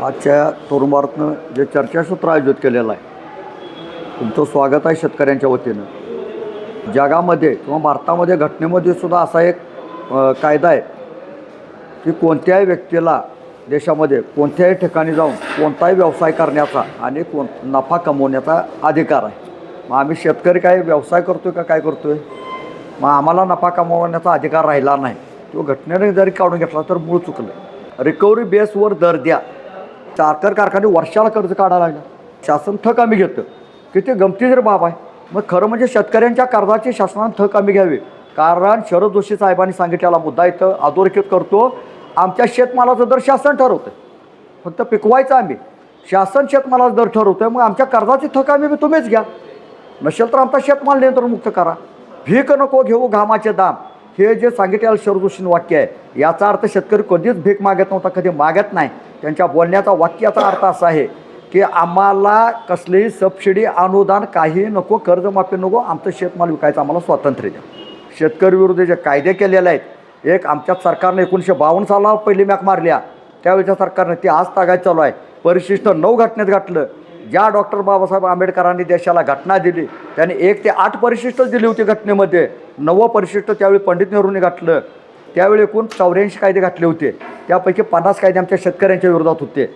आजच्या तरुण भारतनं जे चर्चासत्र आयोजित केलेलं आहे तुमचं स्वागत आहे शेतकऱ्यांच्या वतीनं. जगामध्ये किंवा भारतामध्ये घटनेमध्ये सुद्धा असा एक कायदा आहे की कोणत्याही व्यक्तीला देशामध्ये कोणत्याही ठिकाणी जाऊन कोणताही व्यवसाय करण्याचा आणि कोण नफा कमवण्याचा अधिकार आहे. मग आम्ही शेतकरी काय व्यवसाय करतो आहे का काय करतो आहे मग आम्हाला नफा कमवण्याचा अधिकार राहिला नाही. तो घटनेने जरी काढून घेतला तर मूळ चुकलं. रिकव्हरी बेसवर दर द्या. साखर कारखाने वर्षाला कर्ज काढायला लागलं. शासन थक आम्ही घेतं किती गमतीशीर बाब आहे. मग खरं म्हणजे शेतकऱ्यांच्या कर्जाची शासनानं थक आम्ही घ्यावी. कारण शरद जोशी साहेबांनी सांगितलेला मुद्दा इथं अधोरेखित करतो. आमच्या शेतमालाचा दर शासन ठरवतं फक्त पिकवायचं आम्ही. शासन शेतमालाचा दर आहे मग आमच्या कर्जाची थक आम्ही तुम्हीच घ्या. नसेल तर आमचा शेतमाल नियंत्रणमुक्त करा. भीक नको घेऊ घामाचे दाम. हे जे सांगितलेलं शरदोषीन वाक्य आहे याचा अर्थ शेतकरी कधीच भीक मागत नव्हता कधी मागत नाही. त्यांच्या बोलण्याचा वाक्याचा अर्थ असा आहे की आम्हाला कसलीही सबसिडी अनुदान काही नको कर्जमाफी नको आमचं शेतमाल विकायचं आम्हाला स्वातंत्र्य द्या. शेतकरी विरुद्ध जे कायदे केलेले आहेत एक आमच्या सरकारने एकोणीसशे बावन्न साला पहिली मॅक मारल्या त्यावेळेच्या सरकारने ती आज तागायत चालू आहे. परिशिष्ट नऊ घटनेत घातलं. ज्या डॉक्टर बाबासाहेब आंबेडकरांनी देशाला घटना दिली त्यांनी एक ते आठ परिशिष्ट दिली होती घटनेमध्ये. नवं परिशिष्ट त्यावेळी पंडित नेहरूंनी घातलं. त्यावेळी एकूण चौऱ्याऐंशी कायदे घातले होते. त्यापैकी पन्नास कायदे आमच्या शेतकऱ्यांच्या विरोधात होते.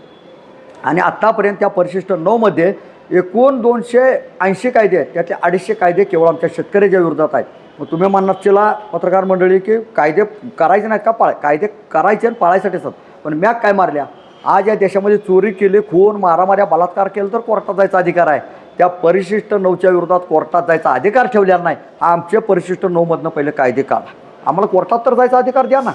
आणि आत्तापर्यंत त्या परिशिष्ट नऊमध्ये एकूण दोनशे ऐंशी कायदे आहेत त्यातले अडीचशे कायदे केवळ आमच्या शेतकऱ्याच्या विरोधात आहेत. मग तुम्ही म्हणणार चिला पत्रकार मंडळी की कायदे करायचे नाहीत का पाळ कायदे करायचे आणि पाळायसाठी असतात. पण मॅक काय मारल्या? आज या देशामध्ये चोरी केली खून मारामाऱ्या बलात्कार केलं तर कोर्टात जायचा अधिकार आहे. त्या परिशिष्ट नऊच्या विरोधात कोर्टात जायचा अधिकार ठेवलेला नाही. आमचे परिशिष्ट नऊमधनं पहिले कायदे काढा. आम्हाला कोर्टात तर जायचा अधिकार द्या ना.